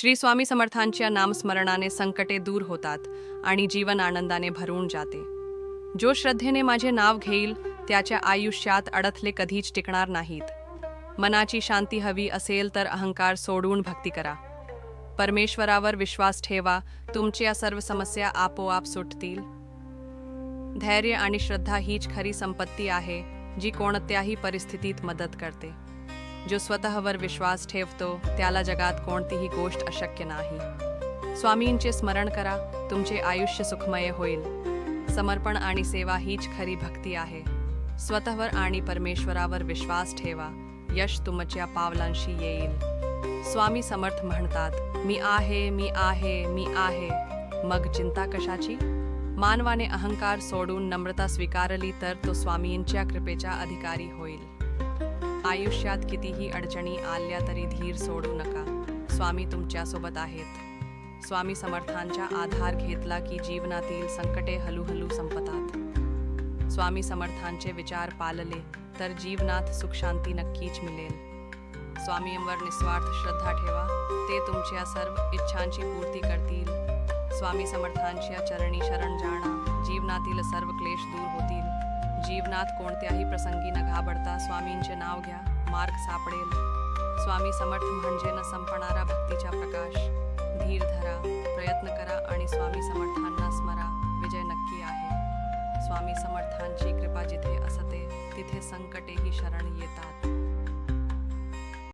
श्री स्वामी समर्थांच्या नामस्मरणाने संकटे दूर होतात आणि जीवन आनंदाने भरून जाते. जो श्रद्धेने माझे नाव घेईल त्याच्या आयुष्यात अडथले कधीच टिकणार नाहीत. मनाची शांती हवी असेल तर अहंकार सोडून भक्ती करा. परमेश्वरावर विश्वास ठेवा तुमच्या सर्व समस्या आपोआप सुटतील. धैर्य आणि श्रद्धा हीच खरी संपत्ती आहे जी कोणत्याही परिस्थितीत मदत करते. जो स्वतःवर विश्वास ठेवतो त्याला जगात कोणतीही गोष्ट अशक्य नाही. स्वामींचे स्मरण करा तुमचे आयुष्य सुखमय होईल. समर्पण आणि सेवा हीच खरी भक्ती आहे. स्वतःवर आणि परमेश्वरावर विश्वास ठेवा यश तुमच्या पावलांशी येईल. स्वामी समर्थ म्हणतात मी आहे मी आहे मी आहे. मग चिंता कशाची? मानवाने अहंकार सोडून नम्रता स्वीकारली तर तो स्वामींच्या कृपेचा अधिकारी होईल. आयुष्यात कितीही अडचणी आल्या तरी धीर सोडू नका. स्वामी तुमच्यासोबत आहेत. स्वामी समर्थांचा आधार घेतला की जीवनातील संकटे हळूहळू संपतात. स्वामी समर्थांचे विचार पाळले तर जीवनात सुखशांती नक्कीच मिळेल. स्वामींवर निस्वार्थ श्रद्धा ठेवा. ते तुमच्या सर्व इच्छांची पूर्ती करतील. स्वामी समर्थांच्या चरणी शरण जाणा. जीवनातील सर्व क्लेश दूर होतील. जीवनात कोणत्याही प्रसंगी न घाबरता स्वामींचे नाव घ्या. मार्ग सापडेल. स्वामी समर्थ म्हणजे न संपणारा भक्तीचा प्रकाश. धीर धरा प्रयत्न करा आणि स्वामी समर्थांना स्मरा. विजय नक्की आहे. स्वामी समर्थांची कृपा जिथे असते तिथे संकटेही शरण येतात.